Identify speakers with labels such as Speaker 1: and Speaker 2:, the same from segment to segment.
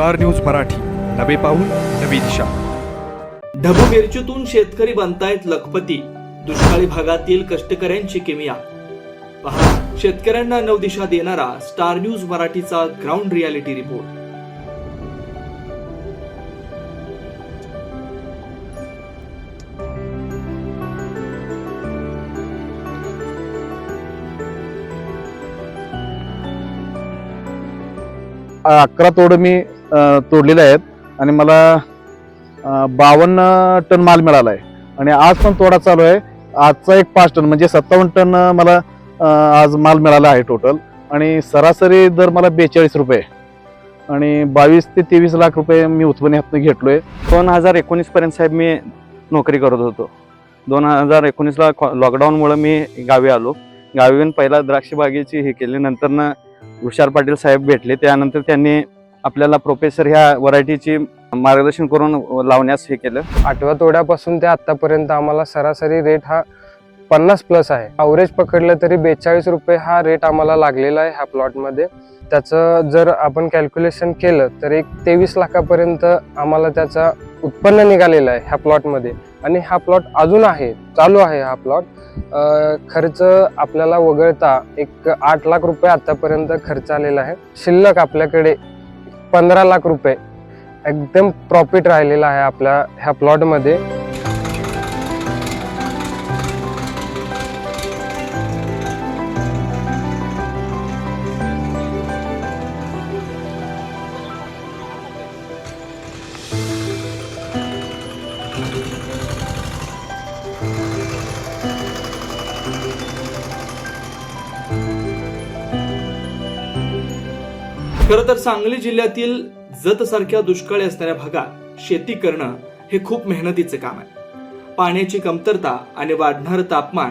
Speaker 1: Star news Marathi. नवे पाऊल नवी दिशा.
Speaker 2: ढबू मिरचीतून शेतकरी बनतायत लखपती. दुष्काळी भागातील कष्टकऱ्यांची किमिया. पहा शेतकऱ्यांना नवदिशा देणारा स्टार न्यूज मराठीचा ग्राउंड रियालिटी रिपोर्ट
Speaker 3: अकरा तोड मी तोडलेले आहेत. आणि मला बावन्न टन माल मिळाला आहे आणि आज पण तोडा चालू आहे. आजचा एक पाच टन म्हणजे सत्तावन्न टन मला आज माल मिळाला आहे टोटल आणि सरासरी दर मला बेचाळीस रुपये. आणि बावीस ते तेवीस लाख रुपये मी उत्पन्न ह्यातनं घेतलोय.
Speaker 4: दोन हजार एकोणीसपर्यंत साहेब मी नोकरी करत होतो. दोन हजार एकोणीसला लॉकडाऊनमुळं मी गावी आलो. गावी येऊन पहिला द्राक्षबागेची हे केली. नंतर हुशार पाटील साहेब भेटले. त्यानंतर त्यांनी आपल्याला प्रोफेसर ह्या व्हरायटीची मार्गदर्शन करून लावण्यास हे केलं.
Speaker 5: आठव्या तोड्यापासून ते आतापर्यंत आम्हाला सरासरी रेट हा पन्नास प्लस आहे. अवरेज पकडलं तरी बेचाळीस रुपये हा रेट आम्हाला लागलेला आहे ह्या प्लॉटमध्ये त्याचं जर आपण कॅल्क्युलेशन केलं तर एक तेवीस लाखापर्यंत आम्हाला त्याचा उत्पन्न निघालेलं आहे ह्या प्लॉटमध्ये आणि हा प्लॉट अजून आहे चालू आहे हा प्लॉट खर्च आपल्याला वगळता एक आठ लाख रुपये आतापर्यंत खर्च आलेला आहे. शिल्लक आपल्याकडे पंधरा लाख रुपये. एकदम प्रॉफिट राहिलेला आहे आपल्या ह्या प्लॉटमध्ये
Speaker 2: खरं तर सांगली जिल्ह्यातील जतसारख्या दुष्काळी असणाऱ्या भागात शेती करणं हे खूप मेहनतीचं काम आहे. पाण्याची कमतरता आणि वाढणारं तापमान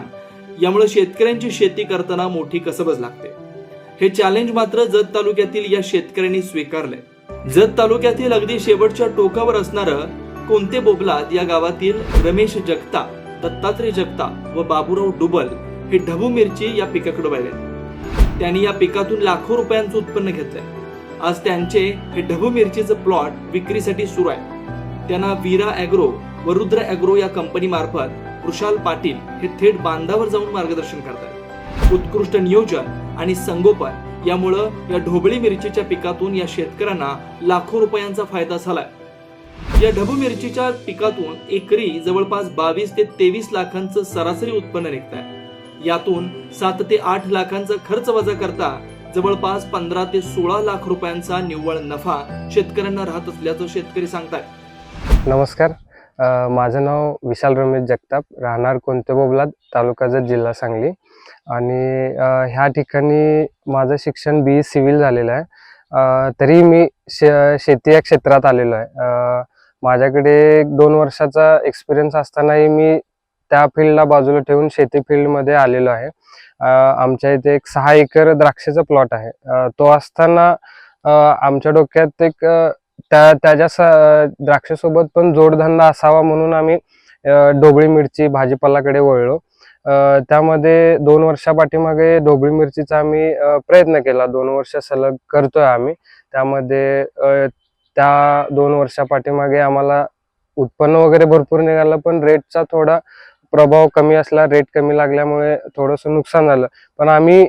Speaker 2: यामुळे शेतकऱ्यांची शेती करताना मोठी कसबच लागते. हे चॅलेंज मात्र जत तालुक्यातील या शेतकऱ्यांनी स्वीकारलंय. जत तालुक्यातील अगदी शेवटच्या टोकावर असणारं कोणते बोबलात या गावातील रमेश जगता दत्तात्रय जगता व बाबूराव डुबल हे ढबू मिरची या पिकाकडे वळले. त्यांनी या पिकातून लाखो रुपयांचं उत्पन्न घेतलंय. आज त्यांचे हे ढबू मिरचीचं प्लॉट विक्रीसाठी सुरू आहे. त्यांना वीरा ॲग्रो व रुद्र ॲग्रो या कंपनी मार्फत वृषाल पाटील हे थेट बांधावर जाऊन मार्गदर्शन करतात. उत्कृष्ट नियोजन आणि संगोपन यामुळं या ढोबळी मिरचीच्या पिकातून या शेतकऱ्यांना लाखो रुपयांचा फायदा झालाय. या ढबू मिरचीच्या पिकातून एकरी जवळपास बावीस ते तेवीस लाखांचं सरासरी उत्पन्न निघत आहे यातून सात ते आठ लाखांचा खर्च वजा करता जवळपास पंधरा ते सोळा लाख रुपयांचा निव्वळ नफा शेतकऱ्यांना राहत असल्याचं शेतकरी सांगतात
Speaker 5: नमस्कार. माझं नाव विशाल रमेश जगताप राहणार कोणते बोबलात तालुका जत जिल्हा सांगली. आणि ह्या ठिकाणी माझं शिक्षण बी सिव्हिल झालेलं आहे. तरी मी शे शेती या क्षेत्रात आलेलो आहे. माझ्याकडे दोन वर्षाचा एक्सपिरियन्स असतानाही मी त्या फील्डला बाजूला ठेवून शेती फील्डमध्ये आलेलो आहे. आमच्या इथे एक सहा एकर द्राक्षाचा प्लॉट आहे. तो असताना आमच्या डोक्यात एक त्या त्याच्या द्राक्षासोबत पण जोडधंदा असावा म्हणून आम्ही ढोबळी मिरची भाजीपालाकडे वळलो. त्यामध्ये दोन वर्षापाठीमागे ढोबळी मिरचीचा आम्ही प्रयत्न केला. दोन वर्ष सलग करतोय आम्ही. त्यामध्ये त्या दोन वर्षापाठीमागे आम्हाला उत्पन्न वगैरे भरपूर निघालं पण रेटचा थोडा प्रभाव कमी असला रेट कमी लागल्यामुळे थोडंसं नुकसान झालं. पण आम्ही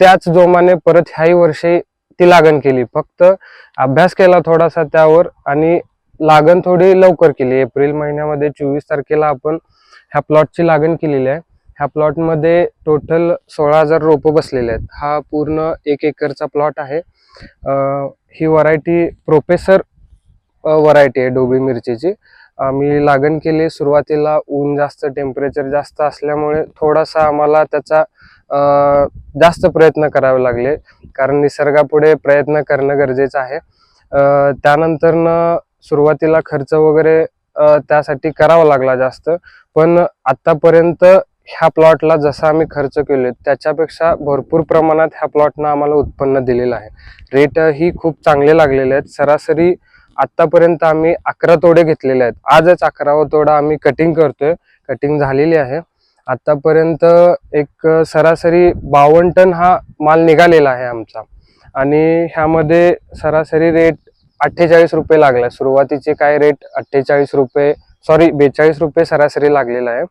Speaker 5: त्याच जोमाने परत ह्याही वर्षी ती लागण केली. फक्त अभ्यास केला थोडासा त्यावर आणि लागण थोडी लवकर केली. एप्रिल महिन्यामध्ये चोवीस तारखेला आपण ह्या प्लॉटची लागण केलेली आहे. ह्या प्लॉटमध्ये टोटल सोळा हजार रोपं बसलेले आहेत. हा पूर्ण एक एकरचा प्लॉट आहे. ही व्हरायटी प्रोफेसर व्हरायटी आहे डोबी मिरचीची. आम्ही लागण केली. सुरुवातीला ऊन जास्त टेम्परेचर जास्त असल्यामुळे थोडासा आम्हाला त्याचा जास्त प्रयत्न करावे लागले. कारण निसर्गापुढे प्रयत्न करणं गरजेचं आहे. त्यानंतरनं सुरुवातीला खर्च वगैरे त्यासाठी करावा लागला जास्त. पण आत्तापर्यंत ह्या प्लॉटला जसा आम्ही खर्च केले त्याच्यापेक्षा भरपूर प्रमाणात ह्या प्लॉटनं आम्हाला उत्पन्न दिलेलं आहे. रेट ही खूप चांगले लागलेले आहेत. सरासरी आतापर्यंत आम्ही अकरा तोडे घेतलेले आहेत. आजच अकरावा तोडा आम्ही कटिंग करतोय. कटिंग झालेली आहे. आतापर्यंत एक सरासरी बावन्न टन हा माल निघालेला आहे आमचा. आणि ह्यामध्ये सरासरी रेट अठ्ठेचाळीस रुपये लागला सुरुवातीचे काय रेट अठ्ठेचाळीस रुपये सॉरी बेचाळीस रुपये सरासरी लागलेला आहे.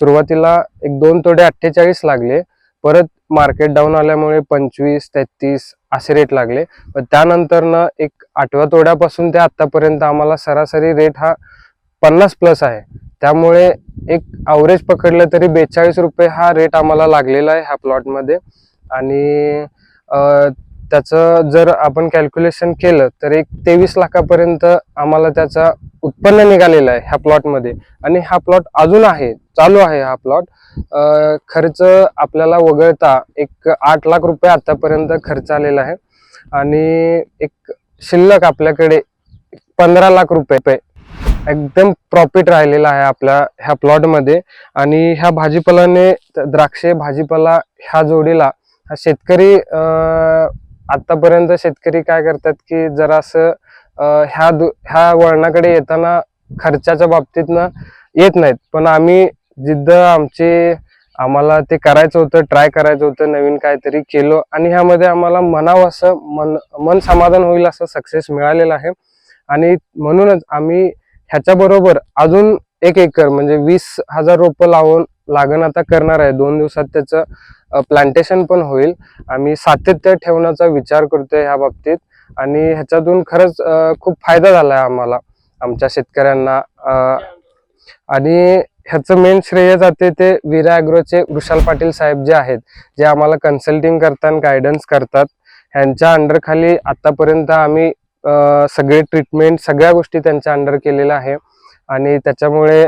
Speaker 5: सुरुवातीला एक दोन तोडे अठ्ठेचाळीस लागले. परत मार्केट डाऊन आल्यामुळे पंचवीस तेहतीस असे रेट लागले. पण त्यानंतरनं एक आठव्या तोड्यापासून ते आतापर्यंत आम्हाला सरासरी रेट हा पन्नास प्लस आहे. त्यामुळे एक अवरेज पकडलं तरी बेचाळीस रुपये हा रेट आम्हाला लागलेला आहे ह्या प्लॉटमध्ये आणि त्याचं जर आपण कॅल्क्युलेशन केलं तर एक तेवीस लाखापर्यंत आम्हाला त्याचा उत्पन्न निघालेलं आहे ह्या प्लॉटमध्ये आणि हा प्लॉट अजून आहे चालू आहे हा प्लॉट खर्च आपल्याला वगळता एक आठ लाख रुपये आतापर्यंत खर्च आलेला आहे. आणि एक शिल्लक आपल्याकडे पंधरा लाख रुपये एकदम प्रॉफिट राहिलेला आहे आपल्या ह्या प्लॉटमध्ये आणि ह्या भाजीपाल्याने द्राक्षे भाजीपाला ह्या जोडीला हा शेतकरी आतापर्यंत शेतकरी काय करतात की जरासं ह्या दु- ह्या वळणाकडे येताना खर्चाच्या बाबतीतनं येत नाहीत. पण आम्ही जिद्द आमची आम्हाला ते करायचं होतं ट्राय करायचं होतं नवीन काहीतरी केलो आणि ह्यामध्ये आम्हाला म्हणावं असं मन मन समाधान होईल असं सक्सेस मिळालेलं आहे. आणि म्हणूनच आम्ही ह्याच्याबरोबर अजून एक एकर म्हणजे वीस हजार रोपं लावून लागण आता करणार आहे. दोन दिवसात त्याचं प्लांटेशन पण होईल. आम्ही सातत्य ठेवण्याचा विचार करतोय ह्या बाबतीत. आणि ह्याच्यातून खरंच खूप फायदा झाला आहे आम्हाला आमच्या शेतकऱ्यांना. आणि ह्याचं मेन श्रेय जाते ते विरा ॲग्रोचे वृषाल पाटील साहेब जे आहेत जे आम्हाला कन्सल्टिंग करतात गायडन्स करतात. ह्यांच्या अंडरखाली आतापर्यंत आम्ही सगळे ट्रीटमेंट सगळ्या गोष्टी त्यांच्या अंडर केलेल्या आहे. आणि त्याच्यामुळे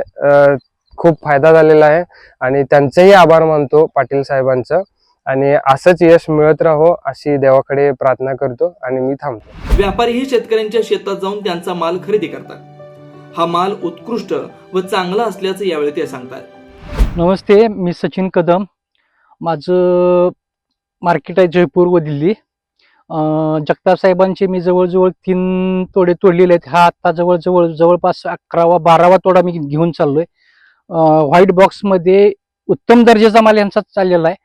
Speaker 5: खूप फायदा झालेला आहे. आणि त्यांचेही आभार मानतो पाटील साहेबांचं. आणि असंच यश मिळत राहो अशी देवाकडे प्रार्थना करतो आणि मी थांबतो.
Speaker 2: व्यापारीही शेतकऱ्यांच्या शेतात जाऊन त्यांचा माल खरेदी करतात. हा माल उत्कृष्ट व चांगला असल्याचं यावेळी ते सांगतात.
Speaker 6: नमस्ते मी सचिन कदम. माझं मार्केट आहे जयपूर व दिल्ली. अं, जगताप साहेबांचे मी जवळजवळ तीन तोडे तोडलेले आहेत. हा आत्ता जवळजवळ जवळपास अकरावा बारावा तोडा मी घेऊन चाललोय. व्हाईट बॉक्समध्ये उत्तम दर्जाचा माल यांचा चाललेला आहे.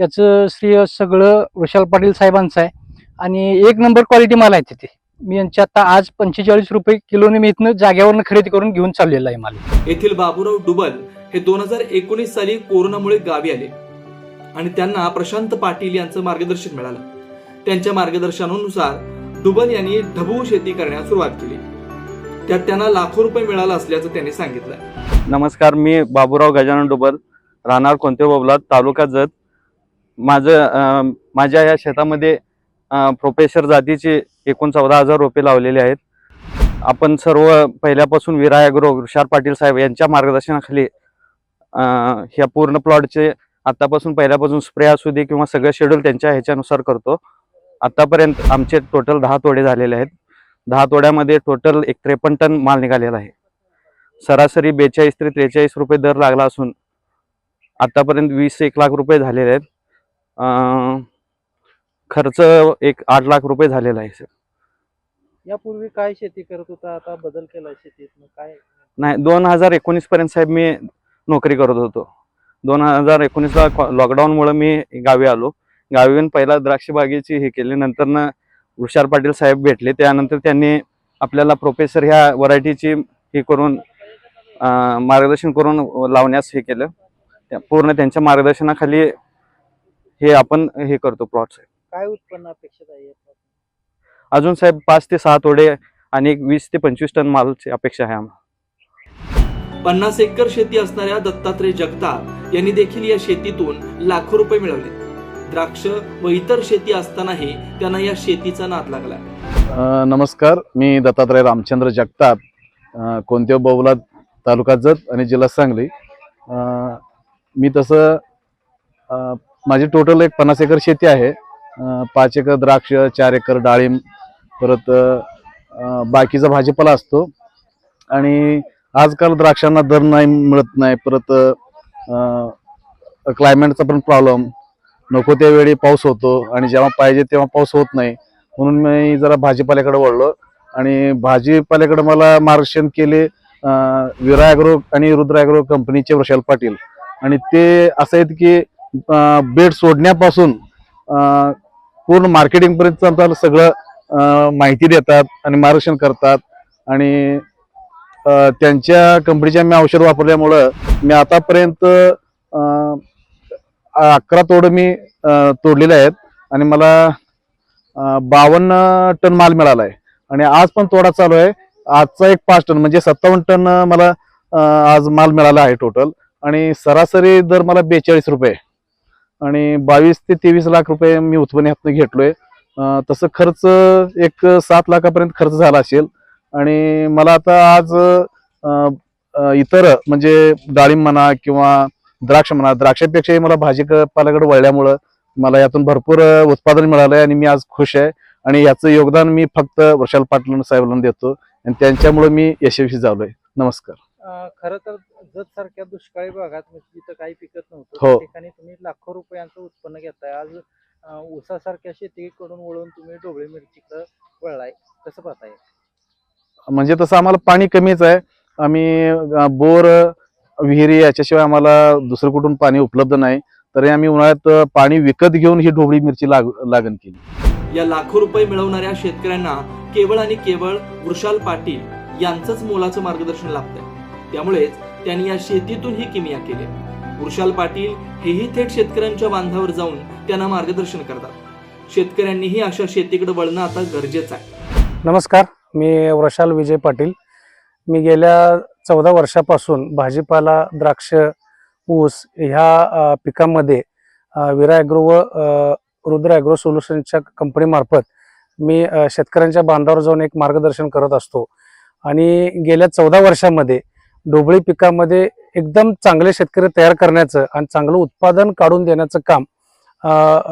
Speaker 6: याचं श्रेय सगळं विशाल पाटील साहेबांचं आहे. आणि एक नंबर क्वालिटी माल आहे तिथे. मी यांच्या आता आज पंचेचाळीस रुपये किलोने मी इथनं जाग्यावरनं खरेदी करून घेऊन चाललेला आहे माल.
Speaker 2: येथील बाबूराव डुबल हे दोन हजार एकोणीस साली कोरोनामुळे गावी आले. आणि त्यांना प्रशांत पाटील यांचं मार्गदर्शन मिळालं. त्यांच्या मार्गदर्शनानुसार डुबल यांनी ढबू शेती करण्यास सुरुवात केली. त्यात त्यांना लाखो रुपये मिळाला असल्याचं त्यांनी सांगितलं.
Speaker 4: नमस्कार मी बाबूराव गजानन डुबल राहणार कोणते बोबला तालुका जत. माझं माझ्या या शेतामध्ये प्रोफेसर जातीचे एकूण चौदा हजार रोपे लावलेले आहेत. आपण सर्व पहिल्यापासून विरा ॲग्रो पाटील साहेब यांच्या मार्गदर्शनाखाली ह्या पूर्ण प्लॉटचे आतापासून पहिल्यापासून स्प्रे असू दे किंवा सगळं शेड्यूल त्यांच्या ह्याच्यानुसार करतो. आतापर्यंत आमचे टोटल दहा तोडे झालेले आहेत. दहा तोड्यामध्ये टोटल एक त्रेपन्न टन माल निघालेला आहे. सरासरी बेचाळीस ते त्रेचाळीस रुपये दर लागला असून आतापर्यंत वीस एक लाख रुपये झालेले आहेत. खर्च एक आठ लाख रुपये झालेला आहे सर.
Speaker 7: यापूर्वी काय शेती करत होता? आता बदल केला शेतीत. मग काय?
Speaker 4: नाही दोन हजार एकोणीस पर्यंत साहेब मी नोकरी करत होतो. दोन हजार एकोणीसला लॉकडाऊनमुळे मी गावी आलो. गावी येऊन पहिला द्राक्ष बागेची हे केली. नंतर वृषार पाटील साहेब भेटले. त्यानंतर त्यांनी आपल्याला प्रोफेसर ह्या व्हरायटीची हे करून मार्गदर्शन करून लावण्यास हे केलं. त्या- पूर्ण त्यांच्या मार्गदर्शनाखाली हे आपण हे करतो प्लॉट
Speaker 7: काय उत्पन्न अपेक्षित आहे?
Speaker 4: अजून साहेब पाच ते सहा तोडे आणि वीस ते पंचवीस टन मालची अपेक्षा आहे आम्हाला.
Speaker 2: पन्नास एकर शेती असणाऱ्या दत्तात्रय जगताप यांनी देखील या शेतीतून लाखो रुपये मिळवले. द्राक्ष व इतर शेती असतानाही त्यांना या शेतीचा नाद लागला.
Speaker 3: अ, नमस्कार मी दत्तात्रय रामचंद्र जगताप. कोणत्या बौला तालुका जत आणि जिल्हा सांगली. मी तसं माझी टोटल एक पन्नास एकर शेती आहे. पाच एकर द्राक्ष चार एकर डाळिंब परत बाकीचा भाजीपाला असतो. आणि आजकाल द्राक्षांना दर नाही मिळत नाही. परत क्लायमेटचा पण प्रॉब्लेम नको त्यावेळी पाऊस होतो. आणि जेव्हा पाहिजे तेव्हा पाऊस होत नाही. म्हणून मी जरा भाजीपाल्याकडे वळलो. आणि भाजीपाल्याकडे मला मार्गदर्शन केले अं, विरा आणि रुद्र ॲग्रो कंपनीचे वृषाल पाटील. आणि ते असं आहेत की बेड सोडण्यापासून पूर्ण मार्केटिंगपर्यंत आमचं सगळं माहिती देतात आणि मार्गदर्शन करतात. आणि त्यांच्या कंपनीच्या मी औषध वापरल्यामुळं मी आतापर्यंत अकरा तोड मी तोडलेले आहेत. आणि मला बावन्न टन माल मिळाला आहे आणि आज पण तोडा चालू आहे. आजचा एक पाच टन म्हणजे सत्तावन्न टन मला आज माल मिळाला आहे टोटल आणि सरासरी दर मला बेचाळीस रुपये. आणि बावीस ते तेवीस लाख रुपये मी उत्पन्न ह्यातनं घेतलोय. तसं खर्च एक सात लाखापर्यंत खर्च झाला असेल. आणि मला आता आज इतर म्हणजे डाळिंब म्हणा किंवा द्राक्ष म्हणा द्राक्षापेक्षाही मला भाजीपाल्याकडे वळल्यामुळं मला यातून भरपूर उत्पादन उत्पादन मिळालंय आणि मी आज खुश आहे. आणि याचं योगदान मी फक्त वृषाल पाटील साहेबांना देतो. आणि त्यांच्यामुळे मी यशस्वी झालोय. नमस्कार.
Speaker 7: खरं तर जत सारख्या दुष्काळी भागात म्हणजे जिथं काही पिकत नव्हतं.
Speaker 3: हो.
Speaker 7: त्या ठिकाणी तुम्ही लाखो रुपयांचं उत्पन्न घेताय. आज अं, ऊसासारख्या शेतीकडून वळून तुम्ही ढोबळी मिरचीकडे वळलाय. कसं पाहताय?
Speaker 3: म्हणजे तसं आम्हाला पाणी कमीच आहे. आम्ही अं, बोर विहिरी याच्याशिवाय आम्हाला दुसरं कुठून पाणी उपलब्ध नाही. तरी आम्ही उन्हाळ्यात अं, पाणी विकत घेऊन ही ढोबळी मिरची लाग लागण केली.
Speaker 2: या लाखो रुपये मिळवणाऱ्या शेतकऱ्यांना केवळ आणि केवळ वृषाल पाटील यांचंच मोलाचं मार्गदर्शन लाभतंय. त्यामुळेच त्यांनी या शेतीतून ही किमिया केली वृषाल पाटील हेही थेट शेतकऱ्यांच्या बांधावर जाऊन त्यांना मार्गदर्शन करतात. शेतकऱ्यांनीही अशा शेतीकडे वळणं आता गरजेचं आहे.
Speaker 8: नमस्कार मी वृषाल विजय पाटील. मी गेल्या चौदा वर्षापासून भाजीपाला द्राक्ष ऊस ह्या पिकांमध्ये विरा ॲग्रो व रुद्र ॲग्रो सोल्युशनच्या कंपनीमार्फत मी शेतकऱ्यांच्या बांधावर जाऊन एक मार्गदर्शन करत असतो. आणि गेल्या चौदा वर्षामध्ये ढोबळी पिकामध्ये एकदम चांगले शेतकरी तयार करण्याचं आणि चांगलं उत्पादन काढून देण्याचं काम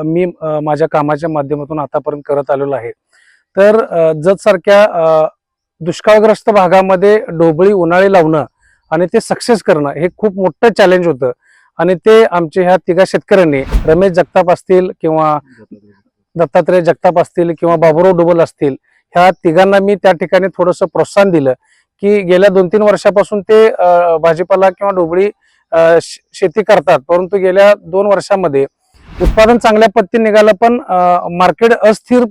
Speaker 8: मी माझ्या कामाच्या माध्यमातून आतापर्यंत करत आलेलो आहे. तर जतसारख्या दुष्काळग्रस्त भागामध्ये ढोबळी उन्हाळी लावणं आणि ते सक्सेस करणं हे खूप मोठं चॅलेंज होतं. आणि ते आमच्या ह्या तिघा शेतकऱ्यांनी रमेश जगताप असतील किंवा दत्तात्रय जगताप असतील किंवा बाबुराव डुबल असतील ह्या तिघांना मी त्या ठिकाणी थोडंसं प्रोत्साहन दिलं की गेल्या दोन तीन वर्षापासून ते भाजीपाला किंवा डोबळी श- शेती करतात. परंतु गेल्या दोन वर्षामध्ये उत्पादन चांगल्या पद्धतीने निघालं पण मार्केट अस्थिर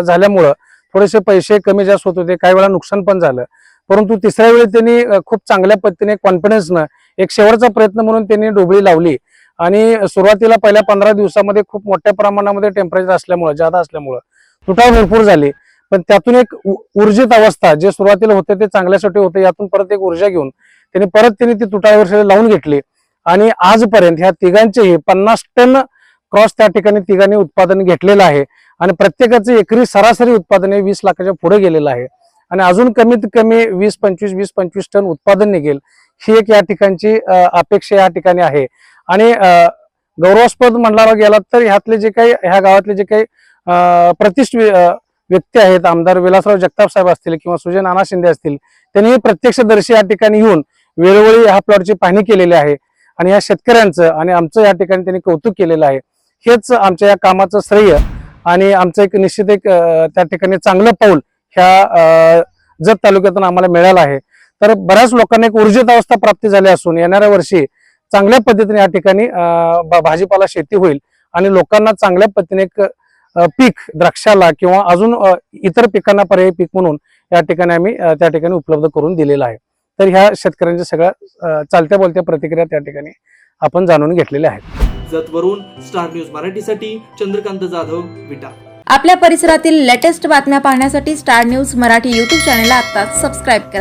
Speaker 8: झाल्यामुळं थोडेसे पैसे कमी जास्त होत होते. काही वेळा नुकसान पण झालं. परंतु तिसऱ्या वेळी त्यांनी खूप चांगल्या पद्धतीने कॉन्फिडन्सनं एक शेवटचा प्रयत्न म्हणून त्यांनी डोबळी लावली. आणि सुरुवातीला पहिल्या पंधरा दिवसामध्ये खूप मोठ्या प्रमाणामध्ये टेम्परेचर असल्यामुळं जादा असल्यामुळं तुटाव भरपूर झाली. पण त्यातून एक उ- ऊर्जित अवस्था जे सुरुवातीला होते ते चांगल्यासाठी होते यातून परत एक ऊर्जा घेऊन त्यांनी परत त्यांनी ती तुटावर लावून घेतली. आणि आजपर्यंत ह्या तिघांचेही पन्नास टन क्रॉस त्या ठिकाणी तिघांनी उत्पादन घेतलेलं आहे. आणि प्रत्येकाचं एकरी सरासरी उत्पादन हे वीस लाखाच्या पुढे गेलेलं आहे. आणि अजून कमीत कमी वीस पंचवीस वीस पंचवीस टन उत्पादन निघेल. ही एक या ठिकाणची अपेक्षा या ठिकाणी आहे. आणि गौरवास्पद म्हणला गेला तर ह्यातले जे काही ह्या गावातले जे काही प्रतिष्ठ प्रतिष्ठित व्यक्ती आहेत आमदार विलासराव जगताप साहेब असतील किंवा सुजय नाना शिंदे असतील त्यांनी प्रत्यक्षदर्शी या ठिकाणी येऊन वेळोवेळी ह्या प्लॉटची पाहणी केलेली आहे. आणि या शेतकऱ्यांचं आणि आमचं या ठिकाणी त्यांनी कौतुक केलेलं आहे. हेच आमच्या या कामाचं श्रेय आणि आमचं एक निश्चित एक त्या ठिकाणी चांगलं पाऊल ह्या जत तालुक्यातून आम्हाला मिळालं आहे. तर बऱ्याच लोकांना एक ऊर्जित अवस्था प्राप्ती झाली असून येणाऱ्या वर्षी चांगल्या पद्धतीने या ठिकाणी भाजीपाला शेती होईल आणि लोकांना चांगल्या पद्धतीने एक पीक द्राक्षाला किंवा अजून इतर पिकांना पर्यायी पीक म्हणून या ठिकाणी आम्ही त्या ठिकाणी उपलब्ध करून दिलेलं आहे. तर ह्या शेतकऱ्यांच्या सगळ्या चालत्या बोलत्या प्रतिक्रिया त्या ठिकाणी आपण जाणून घेतलेल्या आहेत.
Speaker 2: जतवरून स्टार न्यूज मराठीसाठी चंद्रकांत जाधव विटा.
Speaker 9: आपल्या परिसरातील लेटेस्ट बातम्या पाहण्यासाठी स्टार न्यूज मराठी यूट्यूब चॅनलला आत्ताच सबस्क्राईब करा.